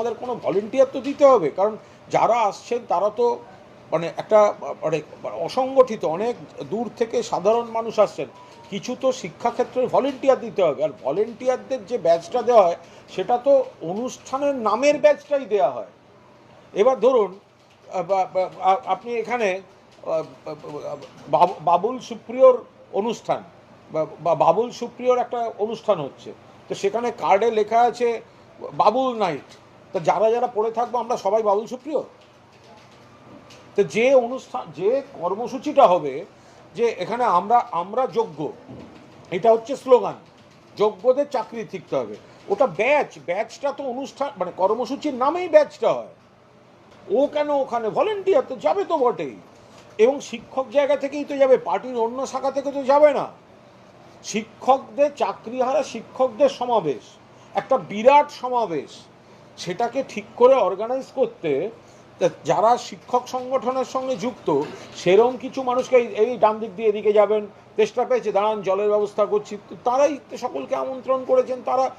আমাদের কোনো ভলেন্টিয়ার তো দিতে হবে। কারণ যারা আসছেন, তারা তো মানে একটা মানে অসংগঠিত, অনেক দূর থেকে সাধারণ মানুষ আসছেন। কিছু তো শিক্ষাক্ষেত্রে ভলেন্টিয়ার দিতে হবে। আর ভলেন্টিয়ারদের যে ব্যাচটা দেওয়া হয়, সেটা তো অনুষ্ঠানের নামের ব্যাচটাই দেওয়া হয়। এবার ধরুন আপনি এখানে বাবুল সুপ্রিয়র অনুষ্ঠান, বা বাবুল সুপ্রিয়র একটা অনুষ্ঠান হচ্ছে। তো সেখানে কার্ডে লেখা আছে, বাবুল নাইট। তো যারা যারা পড়ে থাকব, আমরা সবাই বাবুল সুপ্রিয়। তো যে অনুষ্ঠান, যে কর্মসূচিটা হবে, যে এখানে আমরা আমরা যোগ্য, এটা হচ্ছে স্লোগান। যোগ্যদের চাকরি ঠিকতে হবে। ওটা ব্যাচ, ব্যাচটা তো অনুষ্ঠান মানে কর্মসূচির নামেই ব্যাচটা হয়। ও কেন ওখানে ভলেন্টিয়ার তো যাবে তো বটেই। এবং শিক্ষক জায়গা থেকেই তো যাবে, পার্টির অন্য শাখা থেকে তো যাবে না। শিক্ষকদের চাকরিহারা শিক্ষকদের সমাবেশ। একটা বিরাট সমাবেশ। সেটাকে ঠিক করে অর্গানাইজ করতে যারা শিক্ষক সংগঠনের সঙ্গে যুক্ত, সেরম কিছু মানুষকে এই- ডান দিক দিয়ে এদিকে যাবেন, চেষ্টা পেয়েছে, দাঁড়ান, জলের ব্যবস্থা করছি। তারাই সকলকে আমন্ত্রণ করেছেন, তারা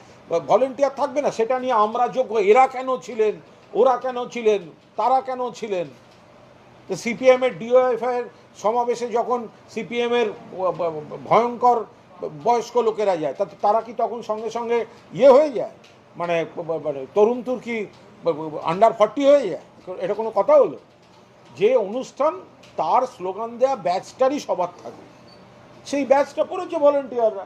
ভলেন্টিয়ার থাকবে না, সেটা নিয়ে আমরা যোগ্য, এরা কেন ছিলেন? ওরা কেন ছিলেন? তারা কেন ছিলেন? তো সিপিএমের ডিওএফের সমাবেশে যখন সিপিএমের ভয়ঙ্কর বয়স্ক লোকেরা যায় তারা কি তখন সঙ্গে সঙ্গে ইয়ে হয়ে যায়? মানে মানে তরুণ তুর্কি আন্ডার ফর্টি হয়ে যায়? এটা কোনো কথা হলো? যে অনুষ্ঠান, তার স্লোগান দেওয়া ব্যাচটারই সবার থাকে। সেই ব্যাচটা পড়েছে ভলেন্টিয়াররা